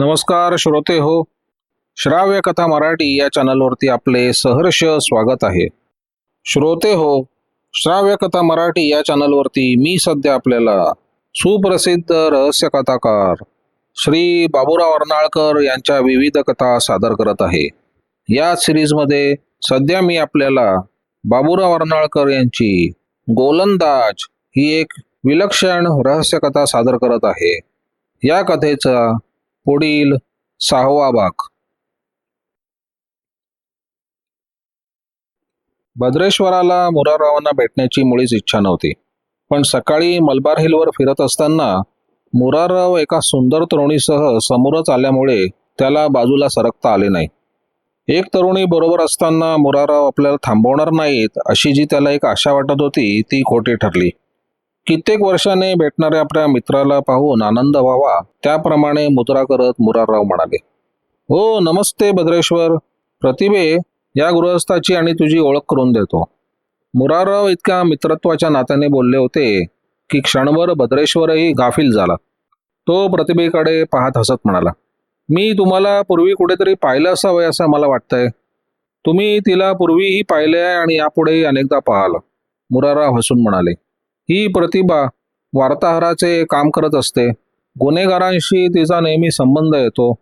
नमस्कार श्रोते हो श्राव्य कथा मराठी या चॅनलवरती आपले सहर्ष स्वागत आहे. श्रोते हो श्राव्य कथा मराठी या चॅनलवरती मी सध्या आपल्याला सुप्रसिद्ध रहस्य कथाकार श्री बाबूराव अर्नाळकर यांच्या विविध कथा सादर करत आहे. या सिरीजमध्ये सध्या मी आपल्याला बाबूराव अर्नाळकर यांची गोलंदाज ही एक विलक्षण रहस्य कथा सादर करत आहे. या कथेचा पुढील सहावा भाग. भद्रेश्वराला मुराररावांना भेटण्याची मुळीच इच्छा नव्हती. पण सकाळी मलबार हिलवर फिरत असताना मुरारराव एका सुंदर तरुणीसह समोरच आल्यामुळे त्याला बाजूला सरकता आले नाही. एक तरुणी बरोबर असताना मुरारराव आपल्याला थांबवणार नाहीत अशी जी त्याला एक आशा वाटत होती ती खोटी ठरली. कित्येक वर्षाने भेटणाऱ्या आपल्या मित्राला पाहून आनंद व्हावा त्याप्रमाणे मुद्रा करत मुरारराव म्हणाले. हो नमस्ते भद्रेश्वर प्रतिभे या गृहस्थाची आणि तुझी ओळख करून देतो. मुरारराव इतक्या मित्रत्वाच्या नात्याने बोलले होते की क्षणभर भद्रेश्वरही गाफील झाला. तो प्रतिभेकडे पाहत हसत म्हणाला मी तुम्हाला पूर्वी कुठेतरी पाहिलं असावं असं मला वाटतंय. तुम्ही तिला पूर्वीही पाहिले आहे आणि यापुढेही अनेकदा पाहाल. मुरारराव हसून म्हणाले ही प्रतिभा वार्ताहराचे काम करत असते. गुन्हेगारांशी तिचा नेहमी संबंध येतो.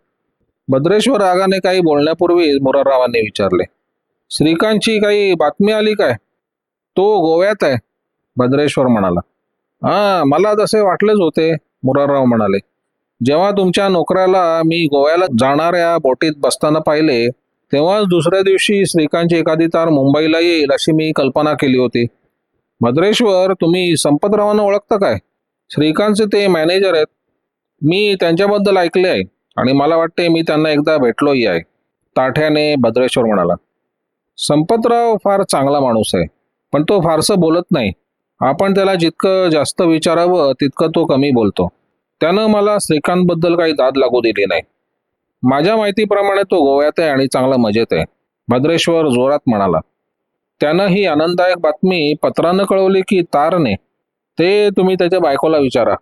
भद्रेश्वर रागाने काही बोलण्यापूर्वी मुराररावांनी विचारले श्रीकांतची काही बातमी आली काय? तो गोव्यात आहे. भद्रेश्वर म्हणाला हा मला तसे वाटलेच होते. मुरारराव म्हणाले जेव्हा तुमच्या नोकऱ्याला मी गोव्याला जाणाऱ्या बोटीत बसताना पाहिले तेव्हाच दुसऱ्या दिवशी श्रीकांतची एखादी तार मुंबईला येईल अशी मी कल्पना केली होती. भद्रेश्वर तुम्ही संपतरावांना ओळखता काय? श्रीकांतचे ते मॅनेजर आहेत. मी त्यांच्याबद्दल ऐकले आहे आणि मला वाटते मी त्यांना एकदा भेटलोही आहे. ताठ्याने भद्रेश्वर म्हणाला. संपतराव फार चांगला माणूस आहे पण तो फारसं बोलत नाही. आपण त्याला जितकं जास्त विचारावं तितकं तो कमी बोलतो. त्यानं मला श्रीकांतबद्दल काही दाद लागू दिली नाही. माझ्या माहितीप्रमाणे तो गोव्यात आहे आणि चांगला मजेत आहे. भद्रेश्वर जोरात म्हणाला. त्यानं ही आनंददायक बातमी पत्रानं कळवली की तारने. ते तुम्ही त्याच्या बायकोला विचारा.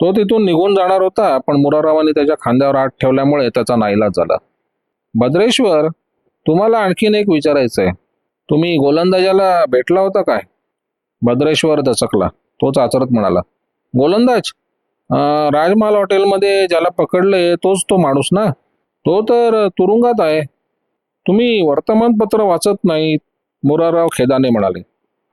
तो तिथून निघून जाणार होता पण मुरारावाने त्याच्या खांद्यावर हात ठेवल्यामुळे त्याचा नाईलाज झाला. भद्रेश्वर तुम्हाला आणखीन एक विचारायचं आहे तुम्ही गोलंदाजाला भेटला होता काय? भद्रेश्वर दचकला. तो चाचरत म्हणाला. गोलंदाज? राजमाल राजमहाल हॉटेलमध्ये ज्याला पकडले तोच तो माणूस ना? तो तर तुरुंगात आहे. तुम्ही वर्तमानपत्र वाचत नाहीत. मुरारराव खेदाने म्हणाले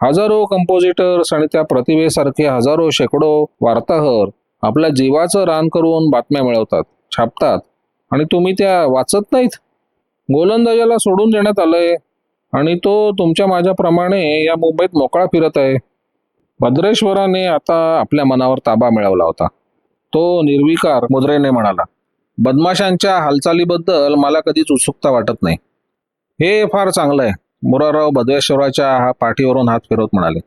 हजारो कंपोजिटर्स आणि त्या प्रतिभेसारखे हजारो शेकडो वार्ताहर आपल्या जीवाचं रान करून बातम्या मिळवतात छापतात आणि तुम्ही त्या वाचत नाहीत? गोलंदाजाला सोडून देण्यात आलंय आणि तो तुमच्या माझ्याप्रमाणे या मुंबईत मोकळा फिरत आहे. भद्रेश्वराने आता आपल्या मनावर ताबा मिळवला होता. तो निर्विकार मुद्रेने म्हणाला बदमाशांच्या हालचालीबद्दल मला कधीच उत्सुकता वाटत नाही. हे फार चांगलं आहे. मोराराव भद्रेश्वराच्या हा पाठीवरून हात फिरवत म्हणाले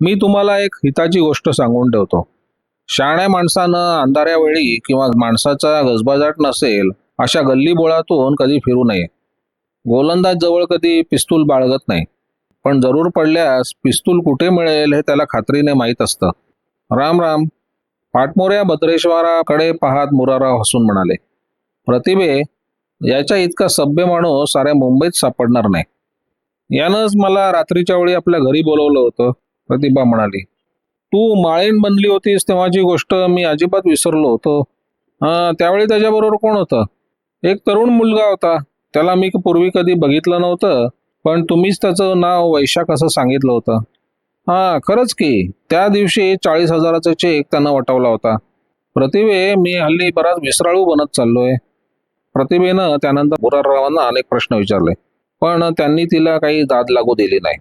मी तुम्हाला एक हिताची गोष्ट सांगून ठेवतो. शाण्या माणसानं अंधाऱ्या वेळी किंवा माणसाचा गजबाजाट नसेल अशा गल्लीबोळातून कधी फिरू नये. गोलंदाज जवळ कधी पिस्तूल बाळगत नाही. पण जरूर पडल्यास पिस्तूल कुठे मिळेल हे त्याला खात्रीने माहीत असतं. राम राम. पाटमोऱ्या भद्रेश्वराकडे पाहत मुराराव हसून म्हणाले प्रतिभे याच्या इतका सभ्य माणूस साऱ्या मुंबईत सापडणार नाही. यानंच मला रात्रीच्या वेळी आपल्या घरी बोलवलं होतं. प्रतिभा म्हणाली तू माळीण बनली होतीस तेव्हाची गोष्ट मी अजिबात विसरलो होतो. हा त्यावेळी त्याच्याबरोबर कोण होतं? एक तरुण मुलगा होता. त्याला मी पूर्वी कधी बघितलं नव्हतं पण तुम्हीच त्याचं नाव वैशाख असं सांगितलं होतं. हा खरंच की. त्या दिवशी चाळीस हजाराचा चेक त्यानं वटवला होता. प्रतिभे मी हल्ली बराच विसराळू बनत चाललोय. प्रतिभेनं त्यानंतर मुराररावांना अनेक प्रश्न विचारले. पण त्यांनी तिला काही दाद लागू दिली नाही.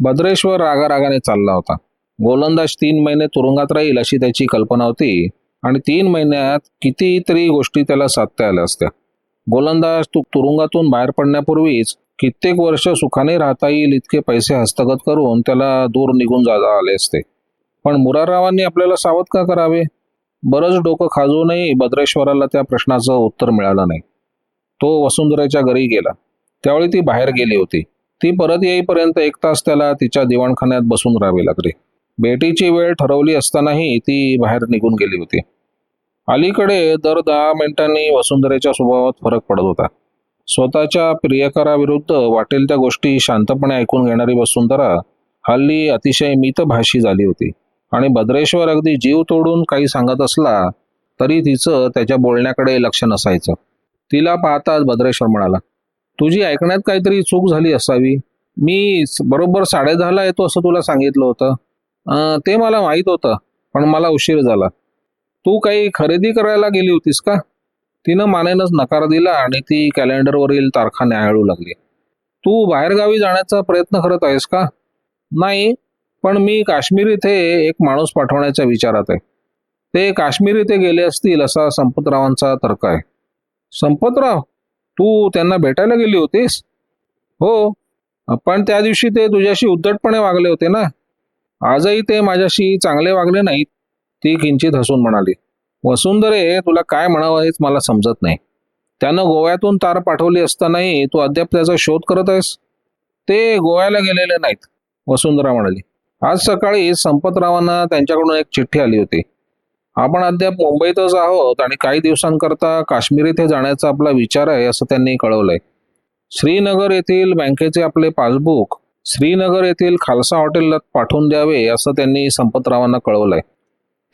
भद्रेश्वर रागारागाने चालला होता. गोलंदाज तीन महिने तुरुंगात राहील अशी त्याची कल्पना होती आणि तीन महिन्यात कितीतरी गोष्टी त्याला साधता आल्या असत्या. गोलंदाज तू तुरुंगातून बाहेर पडण्यापूर्वीच कित्येक वर्ष सुखाने राहता येईल इतके पैसे हस्तगत करून त्याला दूर निघून जाता आले असते. पण मुरारावांनी आपल्याला सावध का करावे? बरंच डोकं खाजूनही भद्रेश्वराला त्या प्रश्नाचं उत्तर मिळालं नाही. तो वसुंधराच्या घरी गेला. त्यावेळी ती बाहेर गेली होती. ती परत येईपर्यंत एक तास त्याला तिच्या दिवाणखान्यात बसून राहावे लागले. भेटीची वेळ ठरवली असतानाही ती बाहेर निघून गेली होती. अलीकडे दर दहा मिनिटांनी वसुंधरेच्या स्वभावात फरक पडत होता. स्वतःच्या प्रियकराविरुद्ध वाटेल त्या गोष्टी शांतपणे ऐकून घेणारी वसुंधरा हल्ली अतिशय मितभाषी झाली होती आणि भद्रेश्वर अगदी जीव तोडून काही सांगत असला तरी तिचं त्याच्या बोलण्याकडे लक्ष नसायचं. तिला पाहताच भद्रेश्वर म्हणाला तुझी ऐकण्यात काहीतरी चूक झाली असावी. मी बरोबर साडेदहाला येतो असं तुला सांगितलं होतं. ते मला माहीत होतं पण मला उशीर झाला. तू काही खरेदी करायला गेली होतीस का? तिनं मानेनच नकार दिला आणि ती कॅलेंडरवरील तारखा न्याहाळू लागली. तू बाहेरगावी जाण्याचा प्रयत्न करत आहेस का? नाही पण मी काश्मीर इथे एक माणूस पाठवण्याच्या विचारात आहे. ते काश्मीर इथे गेले असतील असा संपतरावांचा तर्क आहे. संपतराव? तू त्यांना भेटायला गेली होतीस? हो. पण त्या दिवशी ते तुझ्याशी उद्धटपणे वागले होते ना? आजही ते माझ्याशी चांगले वागले नाहीत ती किंचित हसून म्हणाली. वसुंधरे तुला काय म्हणावं हेच मला समजत नाही. त्यानं गोव्यातून तार पाठवली असतानाही तू अद्याप त्याचा शोध करत आहेस? ते गोव्याला गेलेले नाहीत वसुंधरा म्हणाली. आज सकाळी संपतरावांना त्यांच्याकडून एक चिठ्ठी आली होती. आपण अद्याप मुंबईतच आहोत आणि काही दिवसांकरता काश्मीर येथे जाण्याचा आपला विचार आहे असं त्यांनी कळवलंय. श्रीनगर येथील बँकेचे आपले पासबुक श्रीनगर येथील खालसा हॉटेलला पाठवून द्यावे असं त्यांनी संपतरावांना कळवलंय.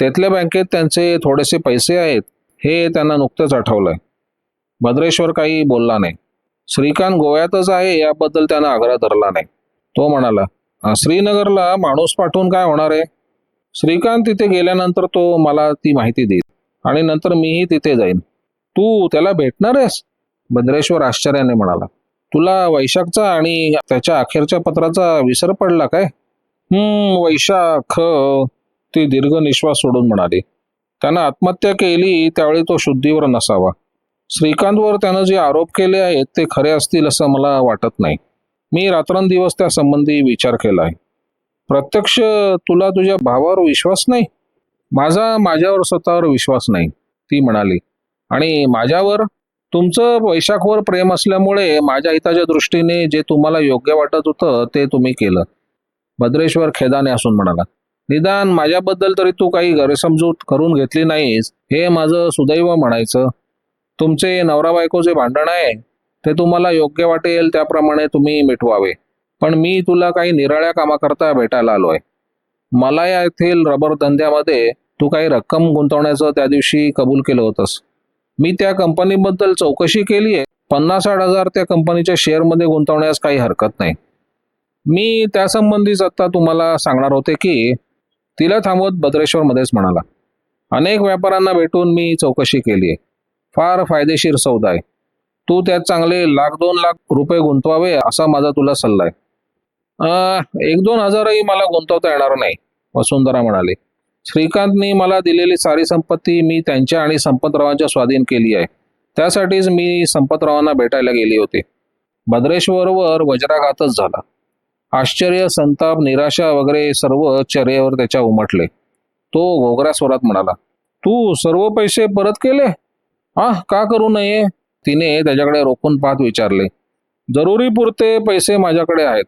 तेथल्या बँकेत त्यांचे थोडेसे पैसे आहेत हे त्यांना नुकतंच आठवलंय. भद्रेश्वर काही बोलला नाही. श्रीकांत गोव्यातच आहे याबद्दल त्यानं आग्रह धरला नाही. तो म्हणाला श्रीनगरला माणूस पाठवून काय होणार आहे? श्रीकांत तिथे गेल्यानंतर तो मला ती माहिती देईल आणि नंतर मीही तिथे जाईन. तू त्याला भेटणार आहेस? भद्रेश्वर आश्चर्याने म्हणाला. तुला वैशाखचा आणि त्याच्या अखेरच्या पत्राचा विसर पडला काय? हम्म वैशाख ती दीर्घ निश्वास सोडून म्हणाली. त्यानं आत्महत्या केली त्यावेळी तो शुद्धीवर नसावा. श्रीकांतवर त्यानं जे आरोप केले आहेत ते खरे असतील असं मला वाटत नाही. मी रात्रंदिवस त्या संबंधी विचार केला आहे. प्रत्यक्ष तुला तुझ्या भावावर विश्वास नाही. माझा माझ्यावर स्वतःवर विश्वास नाही ती म्हणाली. आणि माझ्यावर तुमचं वैशाखवर प्रेम असल्यामुळे माझ्या हिताच्या दृष्टीने जे तुम्हाला योग्य वाटत होतं ते तुम्ही केलं. भद्रेश्वर खेदाने असून म्हणाला निदान माझ्याबद्दल तरी तू काही गैरसमजूत करून घेतली नाहीस हे माझं सुदैव म्हणायचं. तुमचे नवरा बायकोचे भांडण आहे ते तुम्हाला योग्य वाटेल त्याप्रमाणे तुम्ही मिटवावे. पण मी तुला काही निराळ्या कामाकरता भेटायला आलोय. मला या येथील रबर धंद्यामध्ये तू काही रक्कम गुंतवण्याचं त्या दिवशी कबूल केलं होतंस. मी त्या कंपनीबद्दल चौकशी केली आहे. पन्नास साठ हजार त्या कंपनीच्या शेअरमध्ये गुंतवण्यास काही हरकत नाही. मी त्यासंबंधीच आता तुम्हाला सांगणार होते की तिला थांबवत भद्रेश्वर मध्येच म्हणाला. अनेक व्यापाऱ्यांना भेटून मी चौकशी केली आहे. फार फायदेशीर सौदा आहे. तू त्यात चांगले लाख दोन लाख रुपये गुंतवावे असा माझा तुला सल्ला आहे. एक दोन हजारही मला गुंतवता येणार नाही वसुंधरा म्हणाले. श्रीकांतनी मला दिलेली सारी संपत्ती मी त्यांच्या आणि संपतरावांच्या स्वाधीन केली आहे. त्यासाठीच मी संपतरावांना भेटायला गेली होती. भद्रेश्वरवर वज्राघातच झाला. आश्चर्य संताप निराशा वगैरे सर्व चर्येवर त्याच्या उमटले. तो घोगऱ्या स्वरात म्हणाला तू सर्व पैसे परत केले? आ का करू नये? तिने त्याच्याकडे रोखून पाहत विचारले जरुरी पुरते पैसे माझ्याकडे आहेत.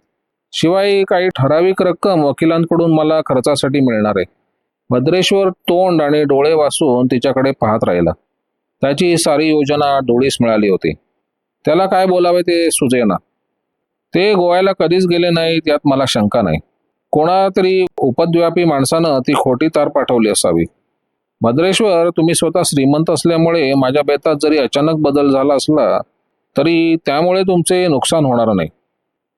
शिवाय काही ठराविक रक्कम वकिलांकडून मला खर्चासाठी मिळणार आहे. भद्रेश्वर तोंड आणि डोळे वाचून तिच्याकडे पाहत राहिला. त्याची सारी योजना डोळीस मिळाली होती. त्याला काय बोलावे ते सुजेना. ते गोव्याला कधीच गेले नाहीत यात मला शंका नाही. कोणातरी उपद्व्यापी माणसानं ती खोटी तार पाठवली असावी. भद्रेश्वर तुम्ही स्वतः श्रीमंत असल्यामुळे माझ्या बेतात जरी अचानक बदल झाला असला तरी त्यामुळे तुमचे नुकसान होणार नाही.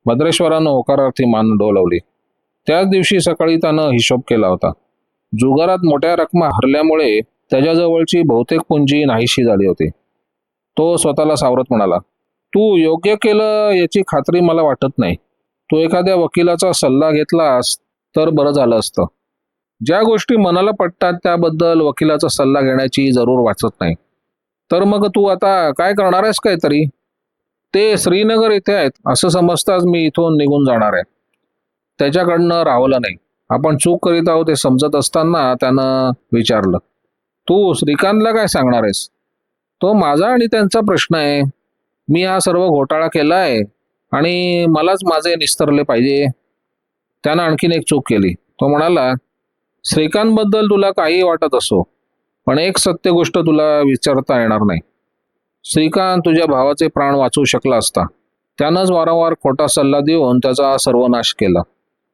भद्रेश्वरानं होकारार्थी मान डोलवली. त्याच दिवशी सकाळी त्यानं हिशोब केला होता. जुगारात मोठ्या रकमा हरल्यामुळे त्याच्याजवळची बहुतेक पुंजी नाहीशी झाली होती. तो स्वतःला सावरत म्हणाला तू योग्य केलं याची खात्री मला वाटत नाही. तू एखाद्या वकिलाचा सल्ला घेतलास तर बरं झालं असतं. ज्या गोष्टी मनाला पटतात त्याबद्दल वकिलाचा सल्ला घेण्याची जरूर वाचत नाही. तर मग तू आता काय करणार आहेस काहीतरी? ते श्रीनगर इथे आहेत. असं समजताच मी इथून निघून जाणार आहे. त्याच्याकडनं रावलं नाही. आपण चूक करीत आहोत हे समजत असताना त्यानं विचारलं तू श्रीकांतला काय सांगणार आहेस? तो माझा आणि त्यांचा प्रश्न आहे. मी हा सर्व घोटाळा केला आहे आणि मलाच माझे निस्तरले पाहिजे. त्यानं आणखीन एक चूक केली. तो म्हणाला श्रीकांतबद्दल तुला काही वाटत असो पण एक सत्य गोष्ट तुला विचारता येणार नाही. श्रीकांत तुझ्या भावाचे प्राण वाचवू शकला असता. त्यानंच वारंवार खोटा सल्ला देऊन त्याचा सर्वनाश केला.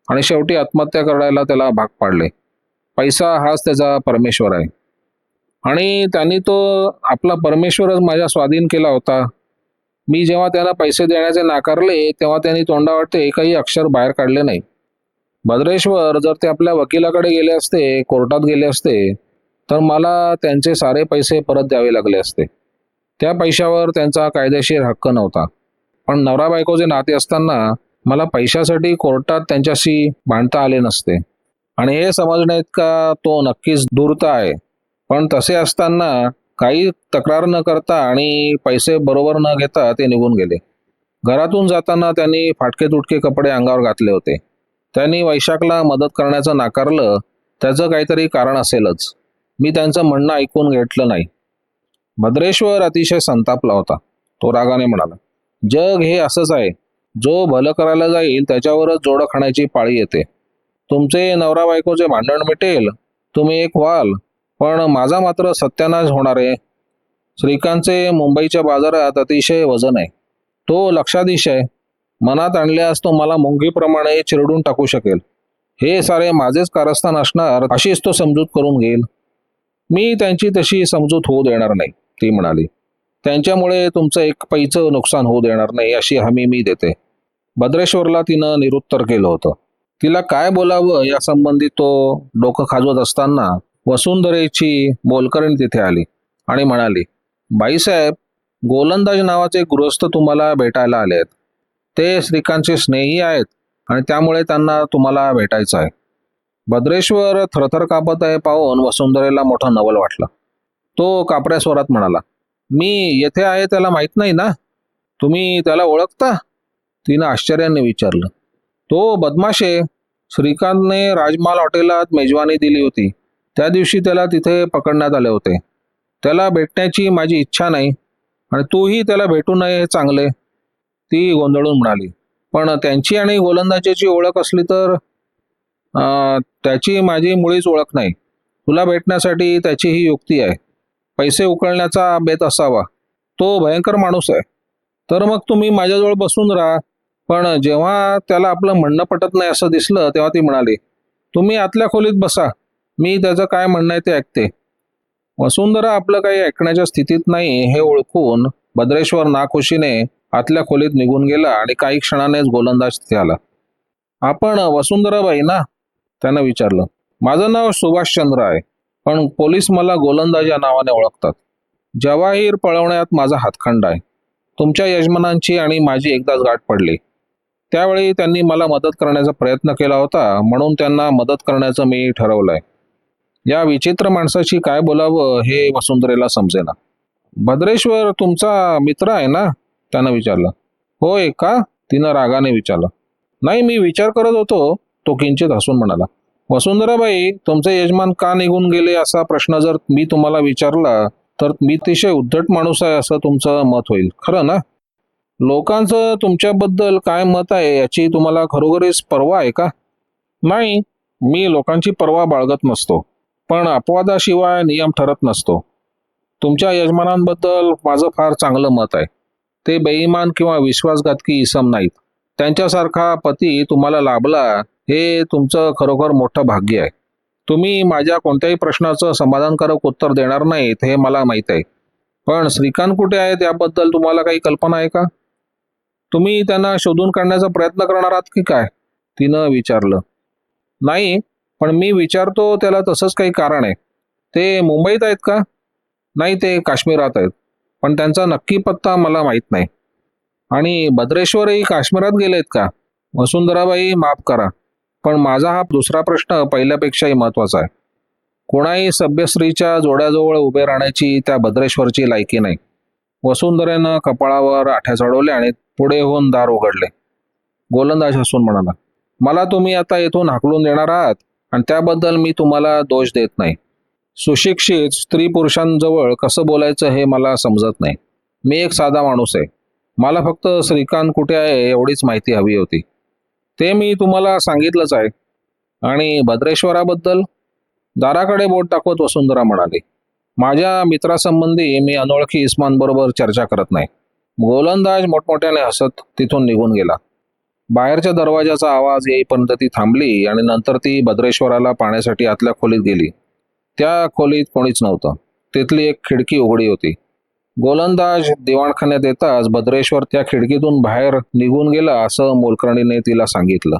आणि शेवटी आत्महत्या करायला त्याला भाग पाडले. पैसा हाच त्याचा परमेश्वर आहे. आणि त्यांनी तो आपला परमेश्वरच माझ्या स्वाधीन केला होता. मी जेव्हा त्याला पैसे देण्याचे नाकारले तेव्हा त्यांनी तोंडावाटे एकही अक्षर बाहेर काढले नाही. भद्रेश्वर जर ते आपल्या वकिलाकडे गेले असते कोर्टात गेले असते तर मला त्यांचे सारे पैसे परत द्यावे लागले असते. त्या पैशावर त्यांचा कायदेशीर हक्क नव्हता. पण नवरा बायकोचे नाते असताना मला पैशासाठी कोर्टात त्यांच्याशी भांडता आले नसते. आणि हे समजणे इतका तो नक्कीच दूरता आहे. पण तसे असताना काही तक्रार न करता आणि पैसे बरोबर न घेता ते निघून गेले. घरातून जाताना त्यांनी फाटके तुटके कपडे अंगावर घातले होते. त्यांनी वैशाखला मदत करण्याचं नाकारलं त्याचं काहीतरी कारण असेलच. मी त्यांचं म्हणणं ऐकून घेतलं नाही. भद्रेश्वर अतिशय संतापला होता. तो रागाने म्हणाला जग हे असंच आहे. जो भलं करायला जाईल त्याच्यावरच जोडं खाण्याची पाळी येते. तुमचे नवरा बायकोचे भांडण मिटेल तुम्ही एक व्हाल पण माझा मात्र सत्यानाश होणार आहे. श्रीकांतचे मुंबईच्या बाजारात अतिशय वजन आहे. तो लक्षाधीश आहे. मनात आणल्यास तो मला मुंगीप्रमाणे चिरडून टाकू शकेल. हे सारे माझेच कारस्थान असणार अशीच तो समजूत करून घेईल. मी त्यांची तशी समजूत होऊ देणार नाही. ती म्हणाली त्यांच्यामुळे तुमचं एक पैचं नुकसान होऊ देणार नाही अशी हमी मी देते. भद्रेश्वरला तिनं निरुत्तर केलं होतं. तिला काय बोलावं यासंबंधी तो डोकं खाजवत असताना वसुंधरेची बोलकरणी तिथे आली आणि म्हणाली बाईसाहेब गोलंदाज नावाचे गृहस्थ तुम्हाला भेटायला आले आहेत. ते श्रीकांतचे स्नेही आहेत आणि त्यामुळे त्यांना तुम्हाला भेटायचं आहे. भद्रेश्वर थरथर कापत आहे पाहून वसुंधरेला मोठा नवल वाटला. तो कापऱ्या स्वरात म्हणाला मी येथे आहे त्याला माहीत नाही ना? तुम्ही त्याला ओळखता? तिनं आश्चर्याने विचारलं तो बदमाशे श्रीकांतने राजमाल हॉटेलात मेजवानी दिली होती. त्या दिवशी त्याला तिथे पकडण्यात आले होते. त्याला भेटण्याची माझी इच्छा नाही आणि तूही त्याला भेटू नये हे चांगले. ती गोंधळून म्हणाली पण त्यांची आणि गोलंदाजीची ओळख असली तर त्याची माझी मुळीच ओळख नाही. तुला भेटण्यासाठी त्याची ही युक्ती आहे. पैसे उकळण्याचा बेत असावा. तो भयंकर माणूस आहे. तर मग तुम्ही माझ्याजवळ बसून राहा. पण जेव्हा त्याला आपलं म्हणणं पटत नाही असं दिसलं तेव्हा ती म्हणाली तुम्ही आतल्या खोलीत बसा. मी त्याचं काय म्हणणं आहे ते ऐकते. वसुंधरा आपलं काही ऐकण्याच्या स्थितीत नाही हे ओळखून भद्रेश्वर नाखुशीने आतल्या खोलीत निघून गेला आणि काही क्षणानेच गोलंदाज तिथे आला. आपण वसुंधराबाई ना? त्यानं विचारलं. माझं नाव सुभाषचंद्र आहे. पण पोलीस मला गोलंदाज या नावाने ओळखतात. जवाहीर पळवण्यात माझा हातखंड आहे. तुमच्या यजमानांची आणि माझी एकदाच गाठ पडली. त्यावेळी त्यांनी मला मदत करण्याचा प्रयत्न केला होता म्हणून त्यांना मदत करण्याचं मी ठरवलंय. या विचित्र माणसाशी काय बोलावं हे वसुंधरेला समजेना. भद्रेश्वर तुमचा मित्र आहे ना? त्यानं विचारलं. होय का? तिनं रागाने विचारलं. नाही मी विचार करत होतो तो किंचित हसून म्हणाला. वसुंधराबाई तुमचे यजमान का निघून गेले असा प्रश्न जर मी तुम्हाला विचारला तर मी अतिशय उद्धट माणूस आहे असं तुमचं मत होईल. खरं ना? लोकांचं तुमच्याबद्दल काय मत आहे याची तुम्हाला खरोखरीच पर्वा आहे का? नाही मी लोकांची पर्वा बाळगत नसतो पण अपवादाशिवाय नियम ठरत नसतो. तुमच्या यजमानांबद्दल माझं फार चांगलं मत आहे. ते बेईमान किंवा विश्वासघातकी इसम नाहीत. त्यांच्यासारखा पती तुम्हाला लाभला हे तुमचं खरोखर मोठं भाग्य आहे. तुम्ही माझ्या कोणत्याही प्रश्नाचं समाधानकारक उत्तर देणार नाहीत हे मला माहीत आहे. पण श्रीकांत कुठे आहेत याबद्दल तुम्हाला काही कल्पना आहे का? तुम्ही त्यांना शोधून काढण्याचा प्रयत्न करणार आहात की काय? तिनं विचारलं. नाही पण मी विचारतो त्याला तसंच काही कारण आहे. ते मुंबईत आहेत का? नाही ते काश्मीरात आहेत. पण त्यांचा नक्की पत्ता मला माहीत नाही. आणि भद्रेश्वरही काश्मीरात गेलेत का? वसुंधराबाई माफ करा. पण माझा हा दुसरा प्रश्न पहिल्यापेक्षाही महत्त्वाचा आहे. कोणाही सभ्यश्रीच्या जोड्याजवळ उभे राहण्याची त्या भद्रेश्वरची लायकी नाही. वसुंधरेनं कपाळावर आठ्या चढवल्या आणि पुढे होऊन दार उघडले. गोलंदाज हसून म्हणाला मला तुम्ही आता येथून हाकलून देणार आहात आणि त्याबद्दल मी तुम्हाला दोष देत नाही. सुशिक्षित स्त्री पुरुषांजवळ कसं बोलायचं हे मला समजत नाही. मी एक साधा माणूस आहे. मला फक्त श्रीकांत कुठे आहे एवढीच माहिती हवी होती. ते मी तुम्हाला सांगितलंच आहे. आणि भद्रेश्वराबद्दल दाराकडे बोट दाखवत वसुंधरा म्हणाली माझ्या मित्रासंबंधी मी अनोळखी इस्मानबरोबर चर्चा करत नाही. गोलंदाज मोठमोठ्याने हसत तिथून निघून गेला. बाहेरच्या दरवाजाचा आवाज येईपर्यंत ती थांबली आणि नंतर ती भद्रेश्वराला पाण्यासाठी आतल्या खोलीत गेली. त्या खोलीत कोणीच नव्हतं. तिथली एक खिडकी उघडी होती. गोलंदाज दिवाणखान्यात येताच भद्रेश्वर त्या खिडकीतून बाहेर निघून गेला असं मोलकर्णीने तिला सांगितलं.